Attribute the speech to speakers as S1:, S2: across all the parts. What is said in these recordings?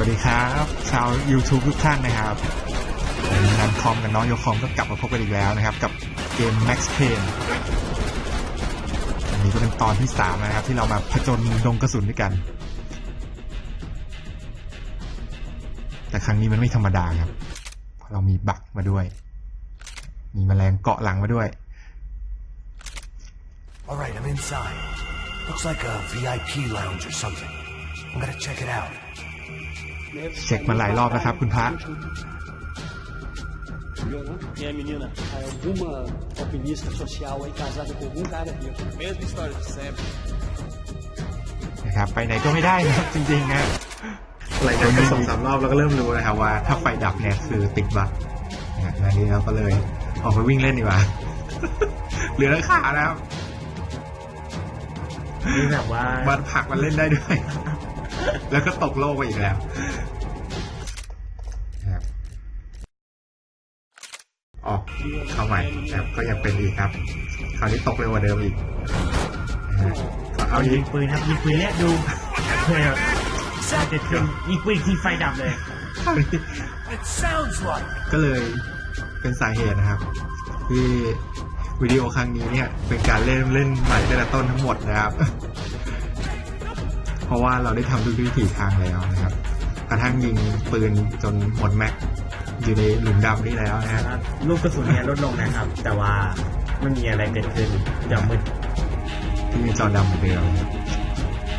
S1: วัสดีครับชาว YouTube ทุกท่านนะครับนันคอมกับน้องโยคอมก็กลับมาพบกันอีกแล้วนะครับ กับเกม Max Payne อันนี้ก็เป็นตอนที่สามนะครับ ที่เรามาผจญดงกระสุนด้วยกัน แต่ครั้งนี้มันไม่ธรรมดาครับ เพราะเรามีบักมาด้วย มีแมลงเกาะหลังมาด้วย
S2: All right, I'm inside. Looks like a VIP lounge or something. I'm gonna check it out.
S1: เช็คมาหลายรอบแล้วครับ คุณพระ
S3: E aí, menina, alguma alpinista social aí casada com algum cara rico?
S4: Mesma história de sempre.
S1: นะครับไปไหนก็ไม่ได้นะครับจริงๆนะหลังจากไปสองสามรอบเราก็เริ่มรู้นะครับว่าถ้าไฟดับเนี่ยคือติดบั๊กนะฮะอันนี้เราก็เลยออกไปวิ่งเล่นดีกว่าเหลือแต่ขานะครับ
S5: นี่แบบว่า
S1: บันผักมันเล่นได้ด้วย แล้วก็ตกโลกไปอีกแล้วนะครับออกเข้าใหม่นะครับก็ยังเป็นอีกครับ คราวนี้ตกเร็วกว่าเดิมอีกนะฮะก็เอา
S5: เอา
S1: อี
S5: ยิ
S1: ก
S5: งปืนครับยิงปืนแรกดูเพื่อจะติดขึ้นยิงปืนที่ไฟดับเลย
S1: คราวนี้
S2: It sounds like
S1: ก็เลยเป็นสาเหตุนะครับ ที่วิดีโอครั้งนี้เนี่ยเป็นการเล่นเล่นใหม่ตั้งแต่ต้นทั้งหมดนะครับ เพราะว่าเราได้ทำทุกวิถีทางแล้วนะครับ กระทั่งยิงปืนจนหมดแม็กอยู่ในหลุมดำนี่แล้วนะฮะ
S5: ลูกกระสุนเนี่ยลดลงนะครับ แต่ว่าไม่มีอะไรเกิดขึ้นจะมืด
S1: ที่มีจอดำเหมือนเดิมนะครับ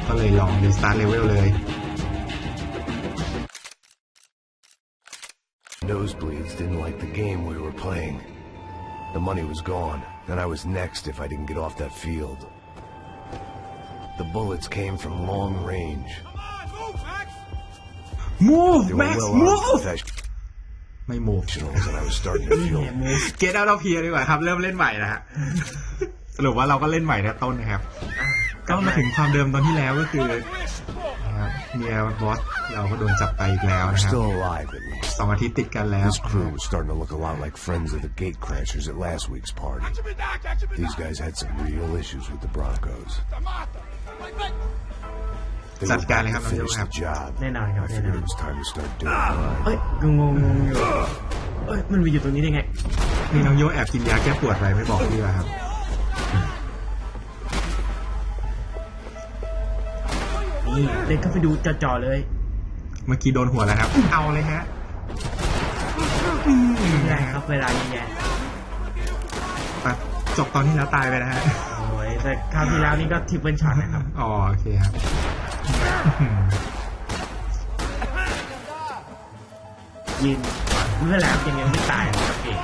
S1: ก็เลยลองรีสตาร์ทเลเวลเลย
S2: nosebleeds didn't like the game we were playing. The money was gone, and I was next if I didn't get off that field. The bullets came from long range.
S1: move
S2: They were
S1: Max
S2: well armed
S1: move ไม่ move
S2: professionals, and I was starting to
S5: นี่
S2: feel
S5: ไงมูฟ
S1: get out of here ดีกว่าครับ เริ่มเล่นใหม่นะฮะสรุปว่าเราก็เล่นใหม่ในต้นนะครับ ก็มาถึงความเดิมตอนที่แล้วก็คือนะครับเมียบอส เราก็โดนจับไปอีกแล้ว
S2: we're
S1: นะครับ
S2: still alive at least.
S1: สองอาทิตย์ติดกันแล้ว
S2: This crew was starting to look a lot like friends of the gate crashers at last week's party. These guys had some real issues with the Broncos. They
S1: จัด
S2: were
S1: การ
S2: about
S1: เลยครับ
S2: to
S1: น้องโย
S2: finish
S1: ครับ
S2: the job.
S5: แน่นอนครับ
S2: I
S5: แน่นอ
S2: figured
S5: น
S2: it was time to start doing mine.
S5: เอ้ยงงงงอยู่เอ้ยมันมาอยู่ตรงนี้ได้ไง
S1: นี่น้องโยแอบกินยาแก้ปวดไปไม่บอกพี่ว่าครับ
S5: นี่เดินเข้าไปดูจ่อๆเลย
S1: เมื่อกี้โดนหัวแล้วครับ เอาเลยฮะ
S5: ไม่ได้ครับเวลาเยอะแยะ
S1: ปัดจบตอนที่แล้วตายไปนะฮะ
S5: โอ้ยแต่คราวที่แล้วนี่ก็ทิปเปิลช็อตนะครับ
S1: อ๋อโอเคครับ
S5: ยินเมื่อแล้วยังยังไม่ตายนะครับเอก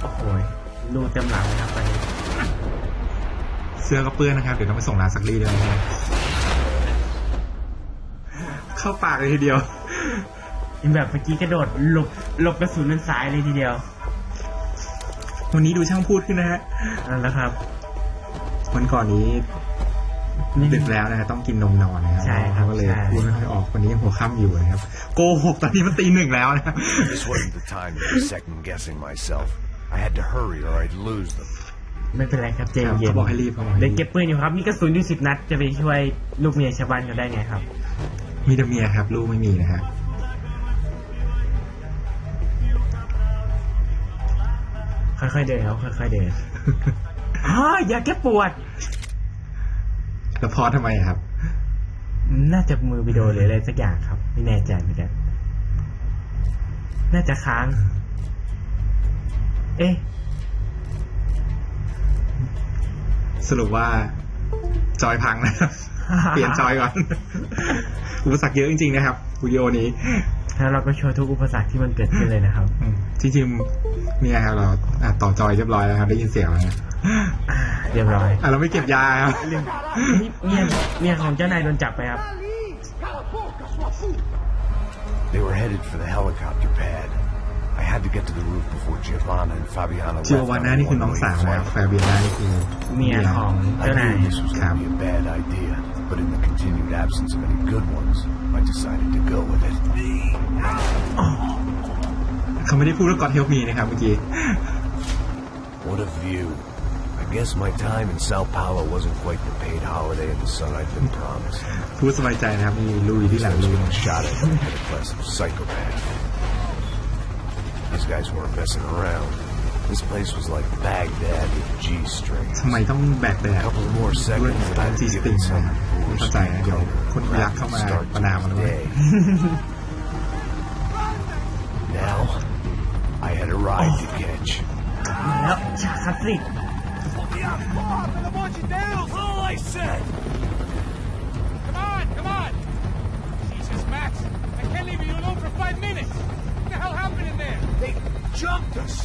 S5: โอ้โหรูเต็มหลังเลยครับตอนนี้
S1: เสื้อก็เปื้อนนะครับ เดี๋ยวต้องไปส่งร้านซักรีดเลยนะฮะเข้าปากเลยทีเดียว
S5: ยังแบบเมื่อกี้กระโดดหลบหลบกระสุนนั้นซ้ายเลยทีเดียว
S1: วันนี้ดูช่างพูดขึ้นนะฮะ
S5: นั่นแหละครับ
S1: วันก่อนนี้
S5: นี่
S1: ดึกแล้วนะฮะต้องกินนมนอนนะครับ
S5: ใช่ครับ
S1: เขาก็เลย
S5: ใช่
S1: พูดไม่ค่อยออกวันนี้หัวค่ำอยู่นะครับ โกหกตอนนี้มันตีหนึ่งแล้วนะครับ
S2: This wasn't the time to be second guessing myself. I had to hurry or I'd lose them.
S5: ไม่เป็นไรครับเจ
S1: ครับ
S5: เย็น
S1: เขาบอกให้รีบเขาบอกให้รีบ
S5: เด็กเก็บปืนอยู่ครับมีกระสุนอยู่สิบนัดจะไปช่วยลูกเมียชาวบ้านเขาได้ไงครับ
S1: มีแต่เมียครับ ลูกไม่มีนะฮะ
S5: ค่อยๆเดินครับค่อยๆเดินอ๋ออย่าแก้ปวด
S1: แล้วพอทำไมอะครับ
S5: น่าจะมือวิดีโอหรืออะไรสักอย่างครับ ไม่แน่ใจเหมือนกัน น่าจะค้าง เอ๊ะ
S1: สรุปว่าจอยพังนะครับ เปลี่ยนจอยก่อน อุปสรรคเยอะจริงๆนะครับวิดีโอนี้
S5: แล้วเราก็โชว์ทุกอุปสรรคที่มันเกิดขึ้นเลยนะครับ
S1: อืมจริงๆเนี่ยครับเราอะต่อจอยเรียบร้อยแล้วครับ ได้ยินเสียงแล้วนะ
S5: อ่าเรียบร้อย
S1: อะเราไม่เก็บยาครับ
S5: นี่เมียเมียของเจ้านายโดนจับไปครับ
S2: They were headed for the helicopter pad. I had to get to the roof before Giovanna and Fabiana
S1: จิโอ
S2: left
S1: วา
S2: on
S1: น่า
S2: a
S1: นี่คือน้อง
S2: one-way
S1: สาวนะครับ
S2: flight.
S1: แฟเบียน่านี่คือ
S5: เมียของ
S2: I
S5: เจ้านาย
S2: knew this was going to be a bad idea, but in the continued absence of any good ones, I decided to go with it.
S1: เขาไม่ได้พูดว่า God help me นะครับเมื่อกี้
S2: What a view. I guess my time in Sao Paulo wasn't quite the paid holiday in the sun I'd been promised.
S1: พูดสบายใจนะครับ มีลุยที่หลัง
S2: I
S1: ลุย
S2: was shot at by a classic psychopath. These guys weren't messing around. This place was like Baghdad with G strings.
S1: ทำไมต้องแบกแด
S2: A
S1: ด
S2: couple more
S1: ด้วย
S2: seconds
S1: ส
S2: and
S1: ตาร์
S2: I'd
S1: จีส
S2: be
S1: ติ
S2: giving
S1: ง
S2: some
S1: ไม่เข้าใจนะเดี๋ยวคนอิรักเข้ามา
S2: start
S1: ประนามมัน
S2: to
S1: เลย
S2: day. Now, I had a ride to catch.
S5: แล้วฉากคลาสสิก
S4: all I said! Come on, come on! Jesus, Max, I can't leave you alone for five minutes! What the hell happened in there?
S6: They jumped us.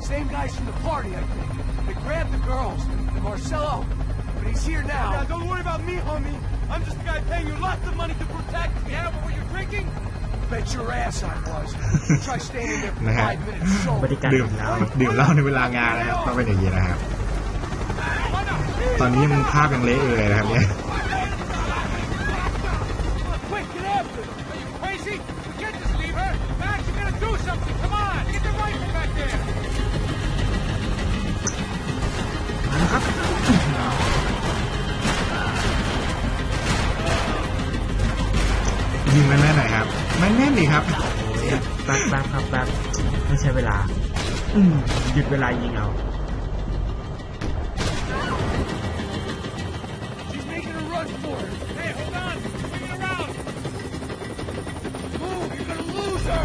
S6: Same guys from the party, I think. They grabbed the girls and Marcelo, but he's here now.
S4: Now, don't worry about me, homie. I'm just the guy paying you lots of money to protect me. Yeah, but were you drinking?
S6: Bet your ass I was. Try staying in there for
S1: Nah.
S6: five minutes
S5: บ
S6: sober.
S5: ริการ
S1: ดื่ม
S5: ของเรา
S1: ดื่มเหล้าในเวลางานนะครับต้องเป็นอย่างนี้นะครับ
S4: Come on,
S1: ตอนนี้มันภาพยังเละอยู่เลยนะครับเนี่ย
S5: แม่
S1: นๆหน่อยครับแม่นๆดีครับ
S5: แป๊บแป๊บครับแป๊บไม่ใช่เวลา อืมหยุดเวลายิงเอา
S6: She's making a run for it.
S4: Hey, hold on. Swing it around.
S6: Move, you're gonna lose her.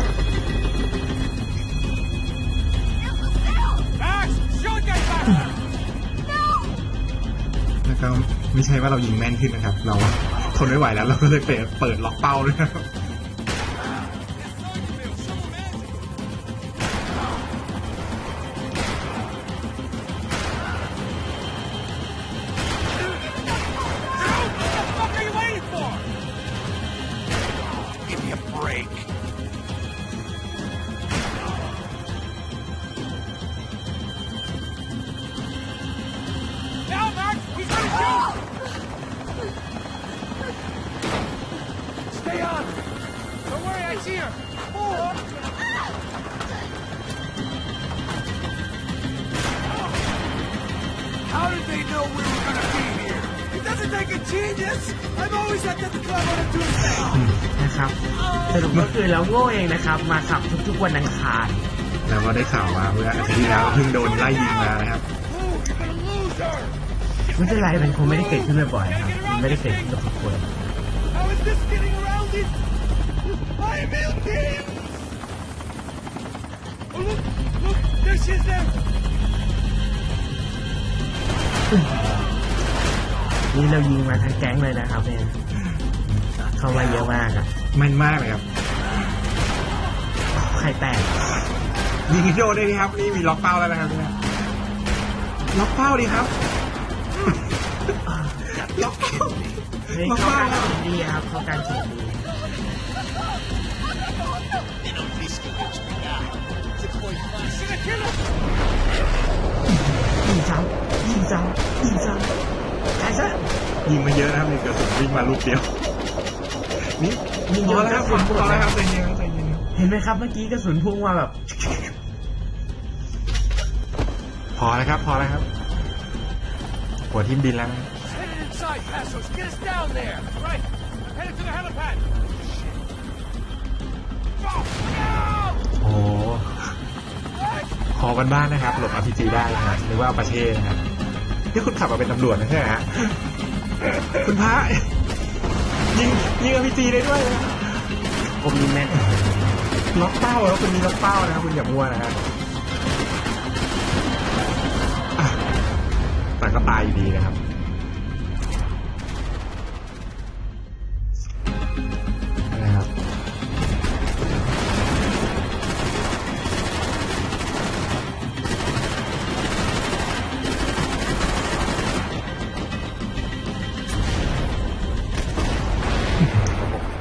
S4: Max, shoot that bastard.
S1: แล้วก็ไม่ใช่ว่าเรายิงแม่นขึ้นนะครับ เราทนไม่ไหวแล้วเราก็เลยเปิดเปิดล็อกเป้าเลยนะครับ
S5: โง่เองนะครับ มาขับทุกๆวันอังคาร
S1: แล้วก็ได้ข่าวว่าเมื่ออาทิตย์ที่แล้วเพิ่งโดนไล่ยิงมานะครับ
S6: Move, you're gonna lose her.
S5: ไม่เป็นไรมันคงไม่ได้เกิดขึ้นบ่อยๆครับมันไม่ได้เกิดขึ้นกับทุกคน
S6: How is this getting around it? I am ill team. Oh, look, look, there she is there.
S5: นี่เรายิงมาทั้งแก๊งเลยนะครับเนี่ยเข้ามาเยอะมากอะ
S1: แม่นมากเลยครับ
S5: ไข่แตก
S1: ยิงโดนได้ดีครับ นี่มีล็อกเป้าแล้วนะครับเนี่ยล็อกเป้าดีครับ ล็อกเป้า
S5: เฮ้ยเข้าการเขียนดีครับเข้าการเขียนดี
S4: She's gonna kill us.
S5: ยิงซ้ำยิงซ้ำยิงซ้ำตายซะ
S1: ยิงมาเยอะนะครับมีกระสุนวิ่งมาลูกเดียว นี่
S5: ยิง
S1: พ
S5: เย
S1: อ
S5: อะ
S1: แล้ว
S5: ก
S1: ค
S5: ระ
S1: รับ
S5: สุนหม
S1: พ
S5: ด
S1: อ
S5: เล
S1: แล้ว
S5: ย
S1: ครับใจเย็นครับใจเย็นครับ
S5: เห็นไหมครับเมื่อกี้กระสุนพุ่งมาแบบ
S1: พอแล้วครับ พอแล้วครับ หัวทิ่มดินแล้วนะ
S6: Headed inside, Passos. Get us down there.
S4: Right. I'm headed to the helipad.
S1: โอ้พอกันบ้านนะครับ หลบ RPG ได้นะครับหรือว่าประเทศนะครับนี่คุณขับมาเป็นตำรวจนะใช่ไหมฮะ คุณพระยิงยิง RPG ได้ด้วยนะ
S5: ผมยิงแม่น
S1: ล็อกเป้าแล้วคุณมีล็อกเป้านะครับคุณอย่ามัวนะฮะอะแต่ก็ตายอยู่ดีนะครับนะครับ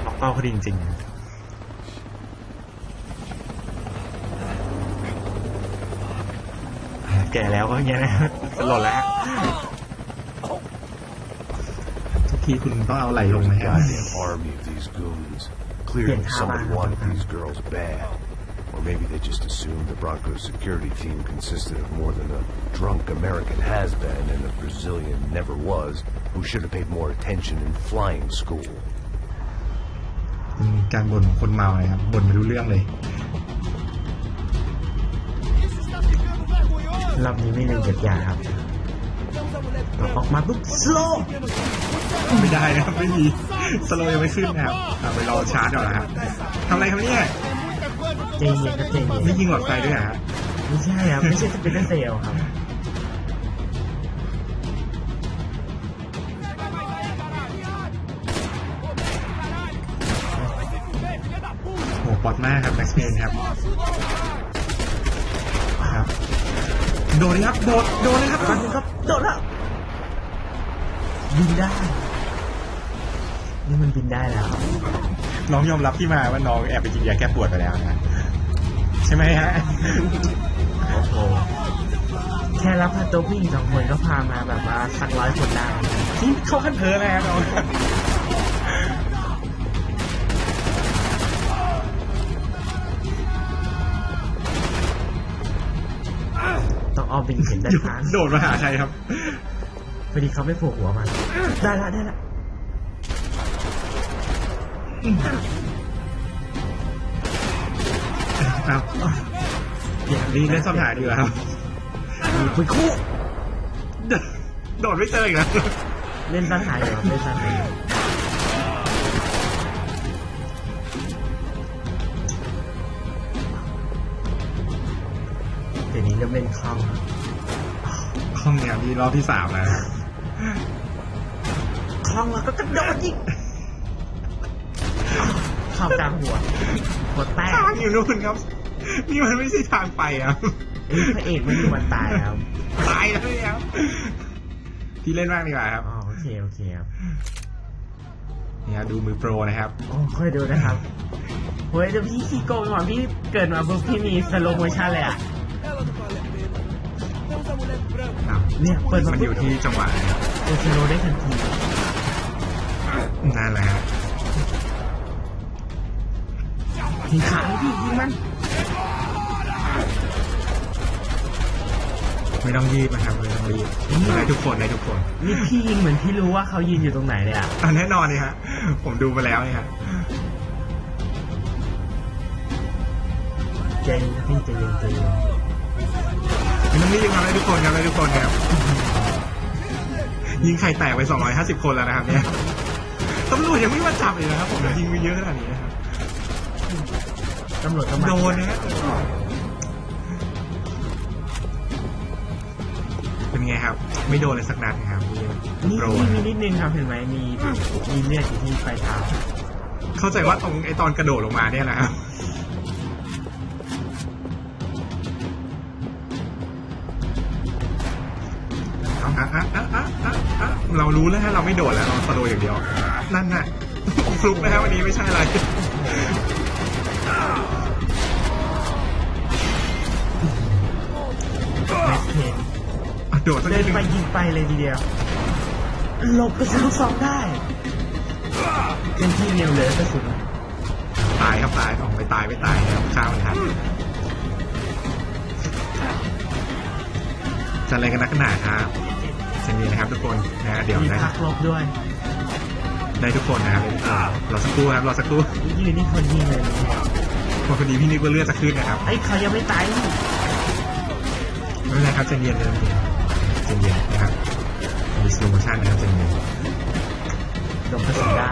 S1: ล็อกเป้าเขาดีจริงๆนะ แก่แล้วก็อย่างเงี้ยนะสลดแล้ว ทุกทีคุณต้องเอาไหลลง
S2: There was
S1: นะ
S2: a
S1: ครับ
S2: goddamn army of these goons. Clearly,
S5: Yeah,
S2: somebody
S5: how about-
S2: wanted these girls bad. Or Or maybe they just assumed the Broncos security team consisted of more than a drunk American has-been and a Brazilian never was who should have paid more attention in flying school.
S1: เป็นการบ่นของคนเมาเลยครับบ่นไม่รู้เรื่องเลย
S5: รอบนี้ไม่ลืมเก็บยาครับเราออกมาปุ๊บสโล
S1: ไม่ได้นะครับไม่มีสโลว์ยังไม่ขึ้นนะครับอะไปรอชาร์จก่อนนะครับทำอะไรครับเนี่ย
S5: ใจเย็นครับใจเย็น
S1: ไม่ยิงหลอดไฟด้วยเหรอฮะ
S5: ไม่ใช่ครับไม่ใช่สเปนเซลครับ
S1: โหปอดมากครับแม็กซ์เพนครับครับ โดดเลยครับ โดด โดดเลยครับ
S5: ตอนนี้ครับ โดดแล้วบินได้ นี่มันบินได้แล้ว
S1: น้องยอมรับที่มาว่าน้องแอบไปกินยาแก้ปวดไปแล้วนะ ใช่ไหมฮะ
S5: โอ้โห แค่รับพาตัวผู้หญิงสองคนก็พามาแบบว่าสักร้อยคนได้
S1: ที่เข้าขั้นเพ้อแล้วครับน้อง
S5: องเอาบินเห็นด้านข้าง
S1: โดดมาหาใครครับ
S5: พอดีเขาไม่โผล่หัวมาได้ละได้ละ
S1: เอานี่เล่นซ่อนหาดีกว่าครับ
S5: คุยคู่
S1: โดดไม่เจออีกแล้ว
S5: เล่นสันหายอยู่ครับเล่นสันหา เดี๋ยวนี้เริ่มเล่นคล่องแล้ว
S1: ห้องเนี่ยมีรอบที่สามแล้วนะ
S5: คล่องแล้วก็กระโดดอีกเข้ากลางหัว หัวแตก
S1: ทางอยู่นู่นครับ นี่มันไม่ใช่ทางไปครับ
S5: นี่พระเอกไม่มีวันตายครับ
S1: ตายแล้วเนี่ยครับพี่เล่นมากดีกว่าครับ
S5: อ๋อโอเคโอเคครับ
S1: นี่ครับดูมือโปรนะครับ
S5: โอ้ค่อยดูนะครับเฮ้ยเดี๋ยวพี่ขี้โกงว่ะพี่เกิดมาปุ๊บพี่มีสโลโมชั่นเลยอะ
S1: ครับ
S5: เนี่ยเปิดมา
S1: มัน
S5: ปุ๊
S1: อบยู่ที่จังหวะนะครับ
S5: ตัวสโลได้ทันที
S1: นั่นแหละฮะ
S5: ยิงขาให้พี่ยิงมัน
S1: ไม่ต้องรีบนะครับไม่ต้องรีบได้ทุกคนได้ทุกคน
S5: นี่พี่ยิงเหมือนพี่รู้ว่าเขายืนอยู่ตรงไหนเลยอะ
S1: อะแน่นอนนี่ฮะ ผมดูมาแล้วนี่ฮะ
S5: ใจเย็นครับพี่ใจเย็นใจเย็น
S1: ไม่ต้องรีบครับได้ทุกคนครับได้ทุกคนครับ ยิงไข่แตกไป250 คนแล้วนะครับเนี่ยตำรวจยังไม่มาจับเลยนะครับผมยิงไปเยอะขนาดนี้นะครับ
S5: ตำรวจก็มา
S1: โดนนะฮะเป็นไงครับ ไม่โดนเลยสักนัดนะครับนี่
S5: นี่
S1: โปร
S5: นี่
S1: นะ
S5: มีนิดนึงครับเห็นไหมมีมีเลือดอยู่ที่ปลายเท้า
S1: เข้าใจว่าตรงไอตอนกระโดดลงมาเนี่ยนะครับ อะอะอะอะอะอะเรารู้แล้วฮะเราไม่โดดแล้วเราสโลว์อย่างเดียว นั่นน่ะฟลุกนะฮะวันนี้ไม่ใช่อะไร
S5: แม็กเพน
S1: อะโดดสัก
S5: เดิ
S1: นิ
S5: น
S1: ดนึง
S5: ไปยิงไปเลยทีเดียวหลบกระสุนลูกซองได้เป็นที่เร็วเลยกระสุน
S1: ตายครับตายออกไปตายไม่ตายนะครับข้าวมันทันจะอะไรกันนักหนาครับเช่นนี้นะครับทุกคนนะฮะเดี๋ยว
S5: มี
S1: นะ
S5: พักลบด้วย
S1: ได้ทุกคนนะครับรอสักครู่ครับรอสักครู่
S5: ยืนนี่คนยิงเลยนะเนี่ย
S1: พอดีพี่นึกว่าเลือดจะขึ้นนะครับ
S5: ไอ้ยเขายังไม่ตายนี่
S1: ไม่เป็นไรครับใจเย็นเลยใจเย็นนะครับมีสโลโมชั่นนะครับใจเย็น
S5: หลบกระสุนได้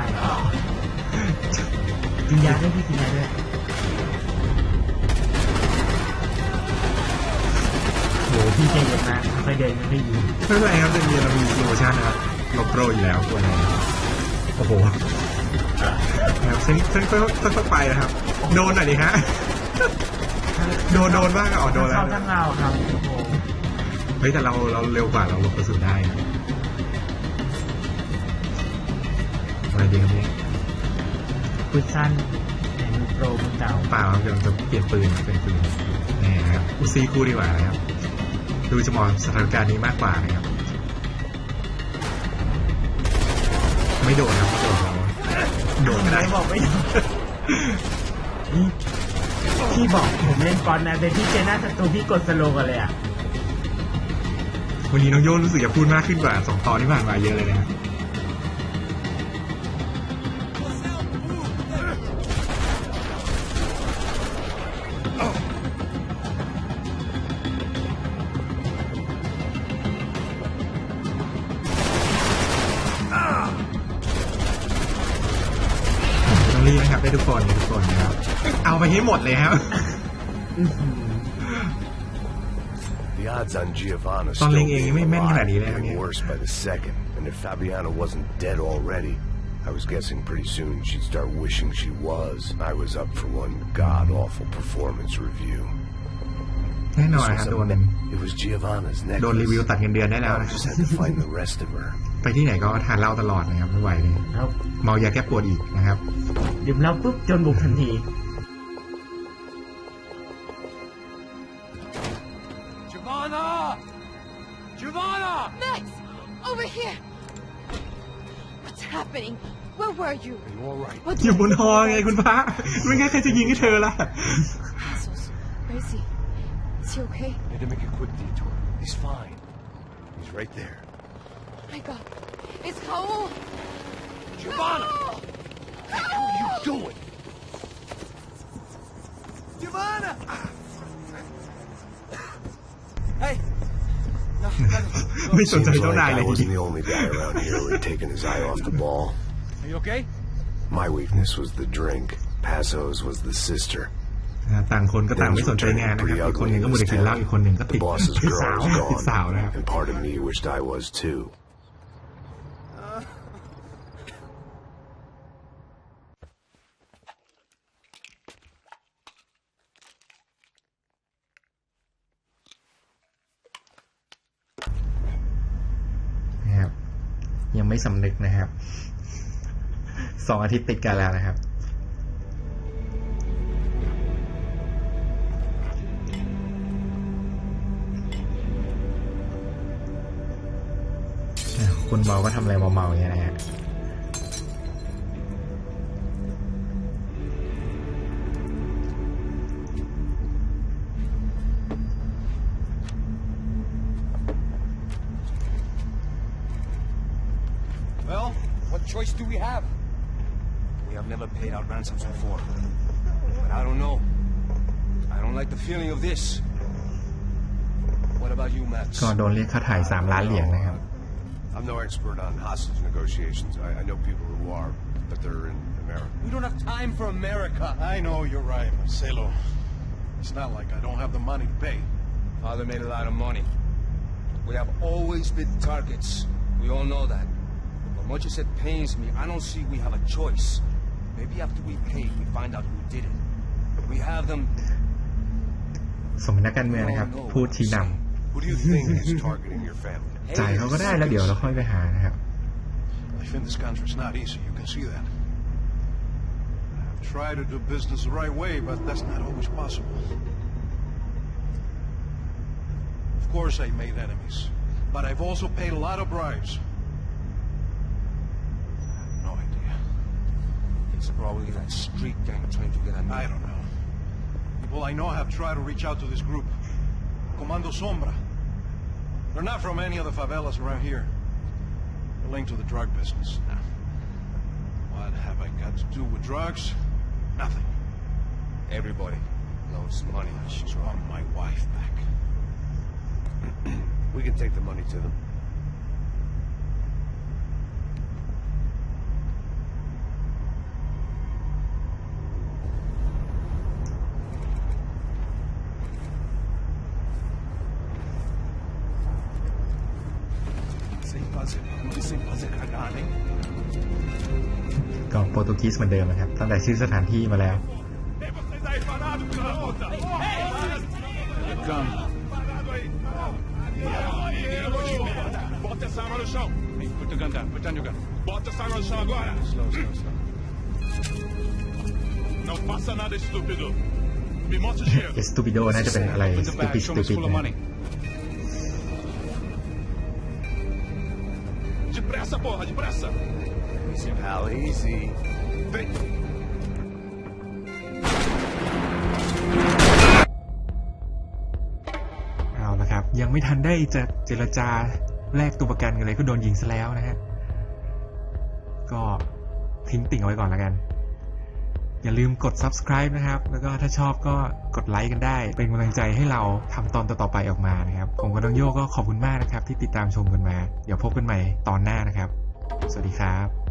S5: กินยาด้วยพี่กินยาด้วย พี่ใจเย็นมากค่อยเดินค่อยยิง
S1: ไม่เป็นไรครับจเย็นเรามีสโลโมชั่นนะครับเราโปรอยู่แล้วตัวนี้โอ้โหนะครับเส้นเส้นค่อยๆไปนะครับ โดนหน่อยดิฮะ โดนโดนบ้างอะอ๋อโดนแล้ว
S5: เข้าทั้งเราครับโอ้โห
S1: เฮ้ยแต่เราเราเร็วกว่าเราหลบกระสุนได้นะอะไรดีครับเนี่ย
S5: ปืนสั้นไหนมือโปรมือเก่า
S1: เปล่าครับเดี๋ยวจะเปลี่ยนปืนเป็นปืนนี่นะครับอุซีคู่ดีกว่านะครับ ดูจะเหมาะกับสถานการณ์นี้มากกว่านะครับ ไม่โดดนะครับไม่โดดเราโดดไม่ได้
S5: บอกไม่ได้นี่พี่บอกผมเล่นฟอนต์นะแต่พี่เจอหน้าศัตรูพี่กดสโลว์กันเลยอะ
S1: วันนี้น้องโยนรู้สึกจะพูดมากขึ้นกว่าสองตอนที่ผ่านมาเยอะเลยนะครับ ต้องรีบนะครับได้ทุกคนได้ทุกคนนะครับ เอาไปให้หมดเลยครับ
S2: The odds on Giovanna
S1: ตอน
S2: still
S1: เล็งเอง
S2: being
S1: ไม่แม่นขนาด
S2: alive
S1: นี้เลยครับ
S2: getting
S1: เนี่ย
S2: worse by the second. And if Fabiana wasn't dead already, I was guessing pretty soon she'd start wishing she was. I was up for one god-awful performance review.
S1: แน่นอน
S2: This
S1: นะครับ
S2: was
S1: โด
S2: a
S1: น
S2: me- it was Giovanna's
S1: โดนรีวิว
S2: necklace.
S1: ตัดเงินเดือนได้แล้ว
S2: Now I
S1: นะ
S2: just had to find the rest of her.
S1: ไปที่ไหนก็ทานเหล้าตลอดนะครับไม่ไหวเลย
S5: แล้ว
S1: เมายาแก้ปวดอีกนะครับ
S5: ดื่มเหล้าปุ๊บจนบุกทันที
S6: Giovanna! Giovanna!
S7: Max! Over here! What's happening? Where were you?
S2: Are you all right?
S7: What
S1: อยู่บนฮอไงคุณพระไม่งั้นใครจะยิงให้เธอล่ะ
S7: Assholes. Where is he? Is he okay?
S2: Had to make a quick detour. He's fine. He's right there.
S7: My god. It's Raul!
S6: Giovanna!
S7: Raul!
S2: What are you doing?
S6: Giovanna! Hey! No, no,
S1: ไม่สนใจ
S2: Seems
S1: เจ้า
S2: like
S1: นายเลย
S2: I wasn't the only guy around here who had taken his eye off the ball.
S6: Are you okay?
S2: My weakness was the drink. Passo's was the sister.
S1: ต่างคนก็ต่างไม่สนใจงานนะครับ อีกคนหนึ่งก็มัวแต่กินเหล้าอีกคนหนึ่งก็ติ
S2: The
S1: ด
S2: boss's
S1: ติด
S2: girl
S1: สาว
S2: was
S1: ติดสาว
S2: gone,
S1: นะครับ
S2: and part of me wished I was too. .
S1: สำนึกนะครับสองอาทิตย์ติดกันแล้วนะครับคุณเมาก็ทำอะไรเมาๆอย่างเงี้ยนะฮะ
S6: choice do we have? We have never paid out ransoms before. But I don't know. I don't like the feeling of this. What about you, Max?
S1: ก็โดนเรียกค่าถ่ายสามล้านเหรียญนะครับ
S2: I'm no expert on hostage negotiations. I, I know people who are, but they're in America.
S6: We don't have time for America.
S8: I know you're right, Marcelo. It's not like I don't have the money to pay.
S6: Father made a lot of money. We have always been targets. We all know that. But much as it pains me, I don't see we have a choice. Maybe after we pay, we find out who did it. We have them.
S1: สมนักการเมืองนะครับ พูดชี้น
S2: Who do you think is targeting your family? ำ
S1: จ่ายเขาก็ได้แล้วเดี๋ยวเราค่อยไปหานะครับ
S8: Life in this country is not easy, you can see that. I've tried to do business the right way, but that's not always possible. Of course, I made enemies, but I've also paid a lot of bribes.
S6: It's probably that street gang trying to get at me.
S8: I don't know. People I know have tried to reach out to this group. Comando Sombra. They're not from any of the favelas around here. They're linked to the drug business. Now, what have I got to do with drugs? Nothing.
S6: Everybody loves money.
S8: I should want my wife back.
S2: We can take the money to them.
S8: Sem fazer, sem fazer cagada, hein?
S1: ก็โปรตุเกสเหมือนเดิมนะครับ ตั้งแต่ชื่อสถานที่มาแล้ว
S4: Ei, vocês aí parados, filho da puta!
S8: Come.
S4: Bota essa arma no chão! Ei, put the gun down, put down your gun. Bota essa arma no chão agora!
S6: Slow, slow, slow.
S4: Não faça nada estúpido! Me mostre o dinheiro!
S1: เอสตู Depressa, porra, depressa! Easy, pal, easy. Vem! เอาละ
S2: ครั
S4: บ
S1: ยังไม่ทันได้จะเจรจาแลกตัวประกันอะไรก็โดนยิงซะแล้วนะฮะ ก็ทิ้งติ่งเอาไว้ก่อนแล้วกัน อย่าลืมกด subscribe นะครับ แล้วก็ถ้าชอบก็กดไลค์กันได้ เป็นกำลังใจให้เราทำตอนต่อๆไปออกมานะครับ ผมกับน้องโยก็ขอบคุณมากนะครับ ที่ติดตามชมกันมา เดี๋ยวพบกันใหม่ตอนหน้านะครับ สวัสดีครับ